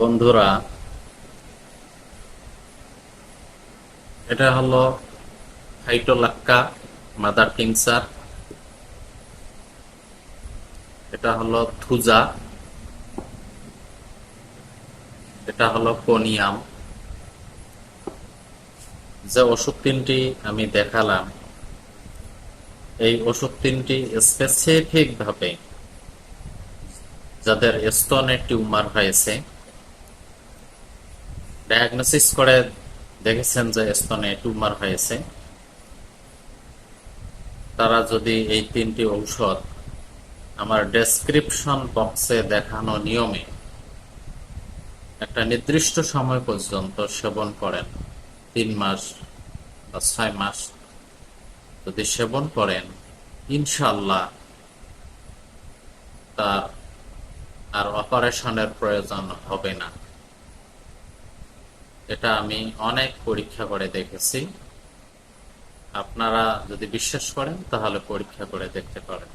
বন্ধুরা, এটা হলো হাইটোলাক্কা মাদার কিংসার এটা হলো থুজা এটা হলো কোনিয়াম। যে ওষুধ তিনটি আমি দেখালাম, এই ওষুধ তিনটি স্পেসিফিক ভাবে যাদের স্তনে টিউমার হয়েছে ডায়াগনোসিস করে দেখেছেন যে স্তনে টিউমার হয়েছে। তারা যদি এই তিনটি ঔষধ আমার ডেসক্রিপশন বক্সে দেখানো নিয়মে একটা নির্দিষ্ট সময় পর্যন্ত সেবন করেন, তিন মাস বা ছয় মাস যদি সেবন করেন ইনশাল্লাহ তার আর অপারেশনের প্রয়োজন হবে না। এটা আমি অনেক পরীক্ষা করে দেখেছি। আপনারা যদি বিশ্বাস করেন, তাহলে পরীক্ষা করে দেখতে পারেন।